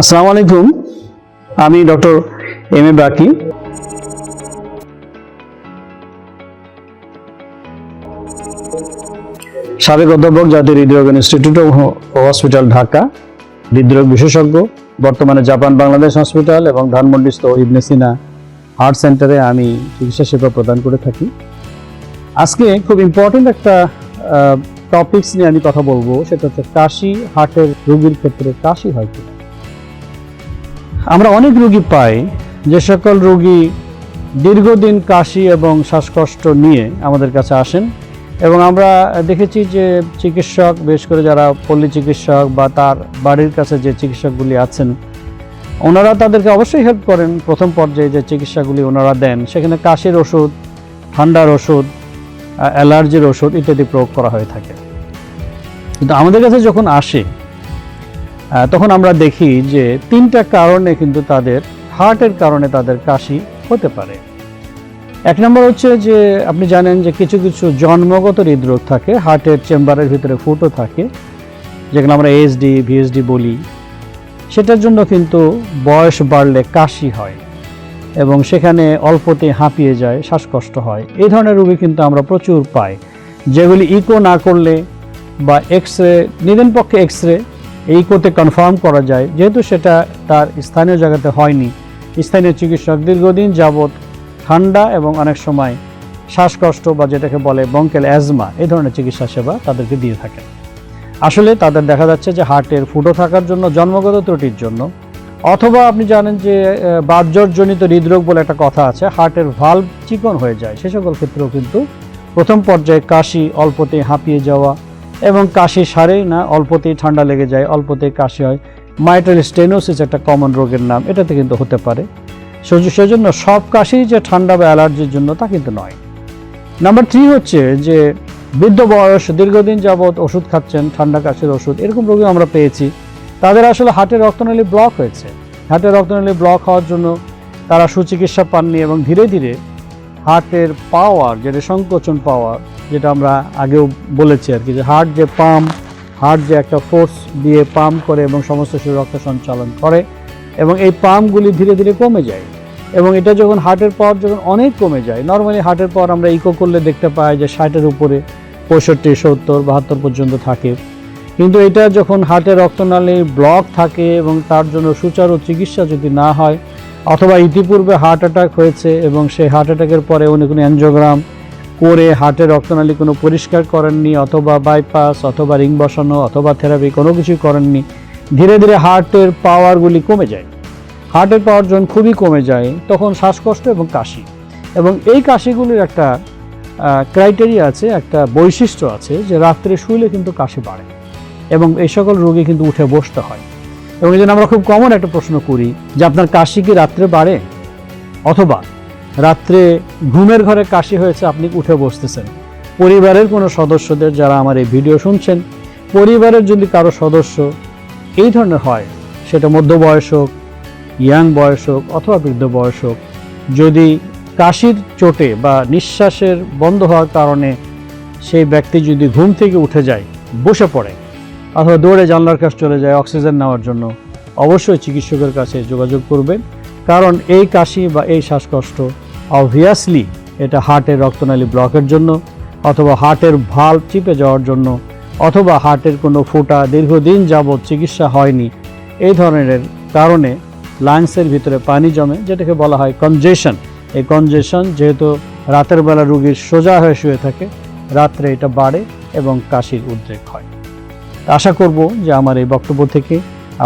আসসালামু আলাইকুম। আমি ডক্টর এম এ বাকি। সাবেক অধ্যাপক জাতীয় হৃদরোগ ইনস্টিটিউট হসপিটাল ঢাকা, হৃদরোগ বিশেষজ্ঞ, বর্তমানে জাপান বাংলাদেশ হসপিটাল এবং ধানমন্ডিস্থ ইবনে সিনা হার্ট সেন্টারে আমি চিকিৎসা সেবা প্রদান করে থাকি। আজকে খুব ইম্পর্টেন্ট একটা টপিকস নিয়ে আমি কথা বলব, সেটা হচ্ছে কাশি, হার্টের রোগীর ক্ষেত্রে কাশি হয় কিনা। আমরা অনেক রোগী পাই, যে সকল রোগী দীর্ঘদিন কাশি এবং শ্বাসকষ্ট নিয়ে আমাদের কাছে আসেন। এবং আমরা দেখেছি যে চিকিৎসক বেশ করে যারা পল্লী চিকিৎসক বা তার বাড়ির কাছে যে চিকিৎসকগুলি আছেন, ওনারা তাদেরকে অবশ্যই হেল্প করেন। প্রথম পর্যায়ে যে চিকিৎসাগুলি ওনারা দেন, সেখানে কাশির ওষুধ, ঠান্ডার ওষুধ অ্যালার্জির ওষুধ ইত্যাদি প্রয়োগ করা হয়ে থাকে। কিন্তু আমাদের কাছে যখন আসে তখন আমরা দেখি যে তিনটা কারণে কিন্তু তাদের হার্টের কারণে তাদের কাশি হতে পারে। এক নম্বর হচ্ছে যে আপনি জানেন যে কিছু কিছু জন্মগত হৃদরোগ থাকে, হার্টের চেম্বারের ভিতরে ফুটো থাকে যেগুলো আমরা এসডি ভিএসডি বলি। সেটার জন্য কিন্তু বয়স বাড়লে কাশি হয় এবং সেখানে অল্পতে হাঁপিয়ে যায়, শ্বাসকষ্ট হয়। এই ধরনের রোগী কিন্তু আমরা প্রচুর পাই, যেগুলি ইকো না করলে বা এক্স রে নিদেন পক্ষে এক্স রে ইকোতে কনফার্ম করা যায়। যেহেতু সেটা তার স্থানীয় জায়গাতে হয়নি। স্থানীয় চিকিৎসক দীর্ঘদিন যাবৎ ঠান্ডা এবং অনেক সময় শ্বাসকষ্ট বা যেটাকে বলে বঙ্কেল অ্যাজমা এই ধরনের চিকিৎসা সেবা তাদেরকে দিয়ে থাকেন। আসলে তাদের দেখা যাচ্ছে যে হার্টের ফুটো থাকার জন্য, জন্মগত ত্রুটির জন্য, অথবা আপনি জানেন যে বাহ্যজনিত হৃদরোগ বলে একটা কথা আছে, হার্টের ভাল্ব চিকন হয়ে যায়। সে সকল ক্ষেত্রেও কিন্তু প্রথম পর্যায়ে কাশি অল্পতে হাঁপিয়ে যাওয়া এবং কাশি সারেই না, অল্পতেই ঠান্ডা লেগে যায়, অল্পতেই কাশি হয়। মাইটাল স্টেনোসিস একটা কমন রোগের নাম, এটাতে কিন্তু হতে পারে। সেজন্য সব কাশি যে ঠান্ডা বা অ্যালার্জির জন্য তা কিন্তু নয়। নাম্বার থ্রি হচ্ছে যে বৃদ্ধ বয়স, দীর্ঘদিন যাবৎ ওষুধ খাচ্ছেন, ঠান্ডা কাশির ওষুধ, এরকম রোগী আমরা পেয়েছি। তাদের আসলে হার্টের রক্তনালী ব্লক হয়েছে। হার্টের রক্তনালী ব্লক হওয়ার জন্য তারা সুচিকিৎসা পাননি এবং ধীরে ধীরে হার্টের পাওয়ার, যেটা সংকোচন পাওয়ার, যেটা আমরা আগেও বলেছি আর কি, যে হার্ট যে পাম্প, হার্ট যে একটা ফোর্স দিয়ে পাম্প করে এবং সমস্ত শরীর রক্ত সঞ্চালন করে, এবং এই পাম্পগুলি ধীরে ধীরে কমে যায়। এবং এটা যখন হার্টের পাওয়ার যখন অনেক কমে যায় নর্মালি হার্টের পাওয়ার আমরা ইকো করলে দেখতে পাই যে ষাটের উপরে, পঁয়ষট্টি, সত্তর, বাহাত্তর পর্যন্ত থাকে। কিন্তু এটা যখন হার্টের রক্তনালী ব্লক থাকে এবং তার জন্য সুচারু চিকিৎসা যদি না হয় অথবা ইতিপূর্বে হার্ট অ্যাটাক হয়েছে এবং সেই হার্ট অ্যাটাকের পরে উনি কোনো অ্যানজিওগ্রাম করে হার্টের রক্তনালী কোনো পরিষ্কার করেননি অথবা বাইপাস অথবা রিং বসানো অথবা থেরাপি কোনো কিছুই করেননি, ধীরে ধীরে হার্টের পাওয়ারগুলি কমে যায়। হার্টের পাওয়ার যখন খুবই কমে যায়, তখন শ্বাসকষ্ট এবং কাশি। এবং এই কাশিগুলির একটা ক্রাইটেরিয়া আছে, একটা বৈশিষ্ট্য আছে যে রাত্রে শুইলে কিন্তু কাশি বাড়ে এবং এই সকল রোগী কিন্তু উঠে বসতে হয়। এবং এই জন্য আমরা খুব কমন একটা প্রশ্ন করি যে আপনার কাশি কি রাত্রে বাড়ে? অথবা রাত্রে ঘুমের ঘরে কাশি হয়েছে, আপনি উঠে বসতেছেন। পরিবারের কোনো সদস্যদের যারা আমার এই ভিডিও শুনছেন, পরিবারের যদি কারও সদস্য এই ধরনের হয়, সেটা মধ্য বয়স হোক ইয়াং বয়স হোক, অথবা বৃদ্ধ বয়স হোক, যদি কাশির চোটে বা নিঃশ্বাসের বন্ধ হওয়ার কারণে সেই ব্যক্তি যদি ঘুম থেকে উঠে যায়, বসে পড়ে অথবা দৌড়ে জানলার কাছে চলে যায় অক্সিজেন নেওয়ার জন্য। অবশ্যই চিকিৎসকের কাছে যোগাযোগ করবেন, কারণ এই কাশি বা এই শ্বাসকষ্ট অবভিয়াসলি এটা হার্টের রক্তনালী ব্লকের জন্য অথবা হার্টের ভাল্ব চিপে যাওয়ার জন্য অথবা হার্টের কোনো ফোঁটা দীর্ঘদিন যাবৎ চিকিৎসা হয়নি। এই ধরনের কারণে লাংসের ভিতরে পানি জমে, যেটাকে বলা হয় কনজেশন এই কনজেশন যেহেতু রাতের বেলা রুগীর সোজা হয়ে শুয়ে থাকে, রাত্রে এটা বাড়ে এবং কাশির উদ্রেক হয়। আশা করব যে আমার এই বক্তব্য থেকে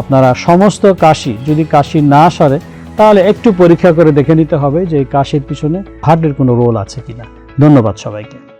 আপনারা সমস্ত কাশি, যদি কাশি না সারে, তাহলে একটু পরীক্ষা করে দেখে নিতে হবে যে এই কাশির পিছনে হার্টের কোনো রোল আছে কিনা। ধন্যবাদ সবাইকে।